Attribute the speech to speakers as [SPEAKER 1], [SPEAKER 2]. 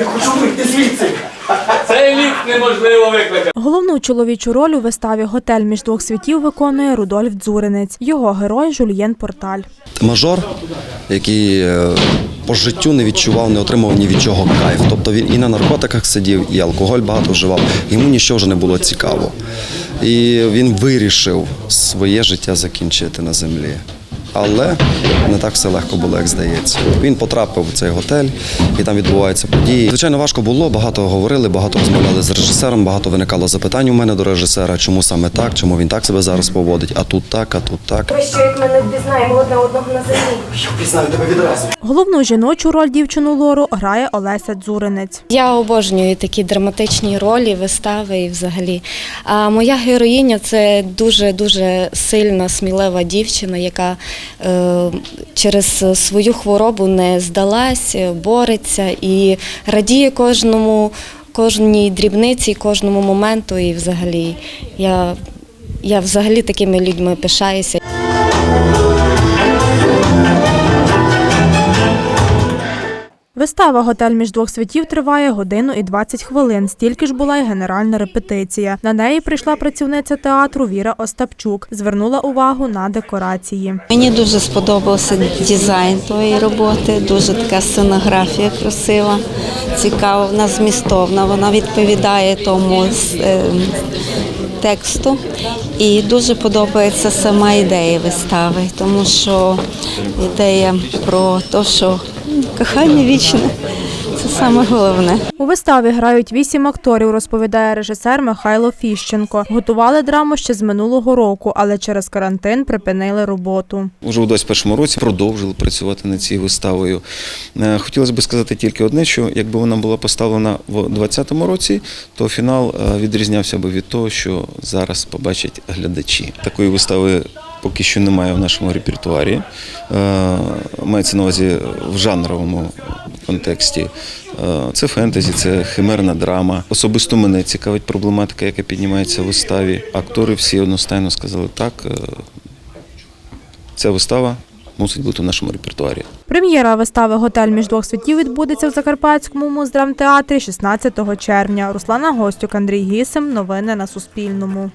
[SPEAKER 1] Я хочу вийти звідси.
[SPEAKER 2] Цей ліфт неможливо викликати.
[SPEAKER 3] Головну чоловічу роль у виставі Готель між двох світів виконує Рудольф Дзуринець. Його герой Жульєн Порталь.
[SPEAKER 4] мажор, який е, по життю не відчував, не отримав ні від чого кайф. Тобто він і на наркотиках сидів, і алкоголь багато вживав. Йому нічого вже не було цікаво. І він вирішив своє життя закінчити на землі. Але не так все легко було, як здається. Він потрапив в цей готель, і там відбуваються події. Звичайно, важко було, багато говорили, багато розмовляли з режисером, багато виникало запитань у мене до режисера, чому саме так, чому він так себе зараз поводить, а тут так, а тут так.
[SPEAKER 5] Ми що як ми не впізнаємо одне одного на землі.
[SPEAKER 1] Я впізнаю тебе відразу.
[SPEAKER 3] Головну жіночу роль дівчину Лору грає Олеся Дзуринець.
[SPEAKER 6] Я обожнюю такі драматичні ролі, вистави і взагалі. А моя героїня це дуже дуже сильна, смілива дівчина, яка через свою хворобу не здалась, бореться і радіє кожному, кожній дрібниці, кожному моменту. І взагалі я, я взагалі такими людьми пишаюся.
[SPEAKER 3] Вистава Готель між двох світів триває годину і 20 хвилин. Стільки ж була й генеральна репетиція. На неї прийшла працівниця театру Віра Остапчук. Звернула увагу на декорації.
[SPEAKER 7] Мені дуже сподобався дизайн тої роботи, дуже така сценографія красива, цікава, вона змістовна, вона відповідає тому е, тексту. І дуже подобається сама ідея вистави, тому що ідея про те, що кохання вічне це саме головне.
[SPEAKER 3] У виставі грають вісім акторів, розповідає режисер Михайло Фіщенко. Готували драму ще з минулого року, але через карантин припинили роботу.
[SPEAKER 8] Уже у 21 році продовжили працювати над цією виставою. Е, Хотілося б сказати тільки одне, що якби вона була поставлена в 2020 році, то фінал е, відрізнявся би від того, що зараз побачать глядачі. Такої вистави поки що немає в нашому репертуарі. Е, Мається на увазі в жанровому контексті. Е, Це фентезі, це химерна драма. Особисто мене цікавить проблематика, яка піднімається в виставі. Актори всі одностайно сказали так. е, Ця вистава мусить бути в нашому репертуарі.
[SPEAKER 3] Прем'єра вистави Готель між двох світів відбудеться в Закарпатському муздрамтеатрі 16 червня. Руслана Гостюк, Андрій Гісим. Новини на Суспільному.